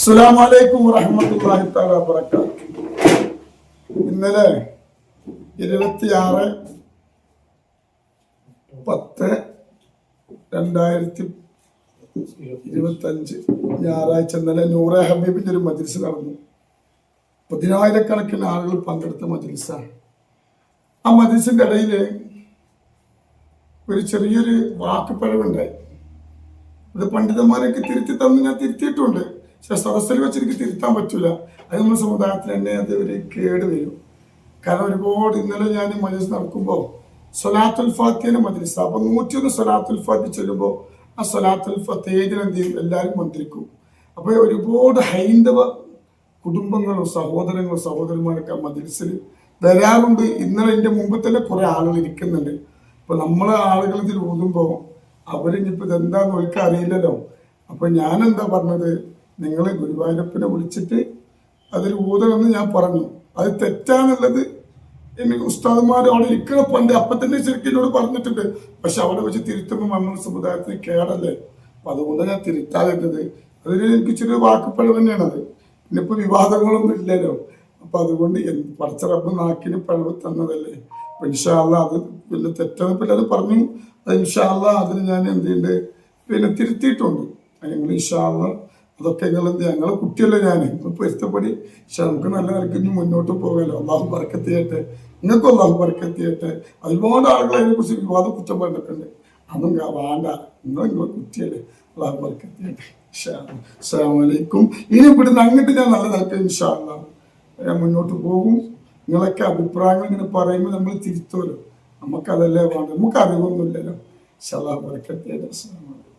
അസ്സലാമലൈക്കും വറഹമത്തല്ലാഹി താല വബറകാത്ത് ഇന്നലെ ഇരുപത്തിയാറ് പത്ത് രണ്ടായിരത്തി ഇരുപത്തഞ്ച് ഞായറാഴ്ച ഇന്നലെ നൂറെ ഹബീബിന്റെ ഒരു മജ്ലിസ് നടന്നു. പതിനായിരക്കണക്കിന് ആളുകൾ പങ്കെടുത്ത മജ്ലിസാണ്. ആ മജ്ലിസിന്റെ ഇടയിൽ ഒരു ചെറിയൊരു വാക്കുപ്പഴവുണ്ടായി അത് പണ്ഡിതന്മാരൊക്കെ തിരുത്തി തന്നു ഞാൻ തിരുത്തിയിട്ടുണ്ട്. പക്ഷെ സദസ്സിൽ വെച്ച് എനിക്ക് തിരുത്താൻ പറ്റൂല. അത് നമ്മുടെ സമുദായത്തിൽ തന്നെ അത് ഒരു കേട് വരും. കാരണം ഒരുപാട് ഇന്നലെ ഞാൻ മജീസ് നടക്കുമ്പോൾ സൊലാത്തുൽ ഫാത്തിയുടെ അപ്പൊ നൂറ്റിയൊന്ന് സൊലാത്തുൽ ഫാത്തി ചൊല്ലുമ്പോൾ ആ സൊലാത്തുൽ ഫത്തേജിന് എന്ത് ചെയ്യും? എല്ലാവരും മന്ത്രിക്കും. അപ്പൊ ഒരുപാട് ഹൈന്ദവ കുടുംബങ്ങളും സഹോദരങ്ങളും സഹോദരന്മാരൊക്കെ ആ മജലിസിൽ വരാറുണ്ട്. ഇന്നലെ എന്റെ മുമ്പ് തന്നെ കുറെ ആളുകൾ ഇരിക്കുന്നുണ്ട്. അപ്പൊ നമ്മളെ ആളുകൾ ഇതിൽ ഊതുമ്പോൾ അവരിനിപ്പോ ഇതെന്താന്ന് അവർക്ക് അറിയില്ലല്ലോ. അപ്പൊ ഞാൻ എന്താ പറഞ്ഞത്? നിങ്ങൾ ഗുരുവായൂരപ്പനെ വിളിച്ചിട്ട് അതിൽ ഊതണമെന്ന് ഞാൻ പറഞ്ഞു. അത് തെറ്റാന്നുള്ളത് എനിക്ക് ഉസ്താദന്മാർ അവിടെ ഇരിക്കണ പണ്ട് അപ്പൊ തന്നെ ശരിക്കും എന്നോട് പറഞ്ഞിട്ടുണ്ട്. പക്ഷെ അവിടെ വെച്ച് തിരുത്തുമ്പോൾ നമ്മുടെ സമുദായത്തിന് കേടല്ലേ? അപ്പൊ അതുകൊണ്ട് ഞാൻ തിരുത്താതിരുന്നത് അതൊരു എനിക്ക് ചെറിയ വാക്കുപ്പഴ തന്നെയാണ് അത്. പിന്നെ ഇപ്പൊ വിവാദങ്ങളൊന്നും ഇല്ലല്ലോ. അപ്പൊ അതുകൊണ്ട് പടച്ച റബ്ബ് നാക്കിന് പഴവ് തന്നതല്ലേ? ഇൻഷാല്ല അത് പിന്നെ തെറ്റാന്ന് പിന്നെ അത് പറഞ്ഞു. അത് ഇൻഷാല്ല അതിന് ഞാൻ എന്ത് ചെയ്യുന്നുണ്ട് പിന്നെ തിരുത്തിയിട്ടുണ്ട്. അല്ലെങ്കിൽ ഇൻഷാല്ല അതൊക്കെ ചെയ്യുക? ഞങ്ങളെ കുട്ടിയല്ലേ ഞാൻ ഇപ്പൊ ഇഷ്ടപ്പെടി പക്ഷെ നമുക്ക് നല്ല നിലയ്ക്ക് ഇനി മുന്നോട്ട് പോകാമല്ലോ അള്ളാഹു ബർക്കത്ത് നിങ്ങൾക്ക് അള്ളാഹു ബർക്കത്ത് ചെയ്യട്ടെ ഒരുപാട് ആളുകൾ അതിനെ കുറിച്ച് വിവാദ കുറ്റം പറഞ്ഞിട്ടുണ്ട്. അതും വേണ്ട. നിങ്ങൾ നിങ്ങളെ കുട്ടിയല്ലേ. അള്ളാഹു ബർക്കത്ത് അസ്സാമലൈക്കും ഇനി ഇവിടുന്ന് അങ്ങോട്ട് ഞാൻ നല്ല നിലയ്ക്ക് ഇൻഷാല്ല ഞാൻ മുന്നോട്ട് പോകും. നിങ്ങളൊക്കെ അഭിപ്രായങ്ങൾ ഇങ്ങനെ പറയുമ്പോൾ നമ്മൾ തിരുത്തുമല്ലോ. നമുക്കതല്ലേ വേണ്ട നമുക്ക് അറിവൊന്നുമില്ലല്ലോ അള്ളാഹു ബർക്കത്ത് അസ്സാം അസ്സലാമു അലൈക്കും.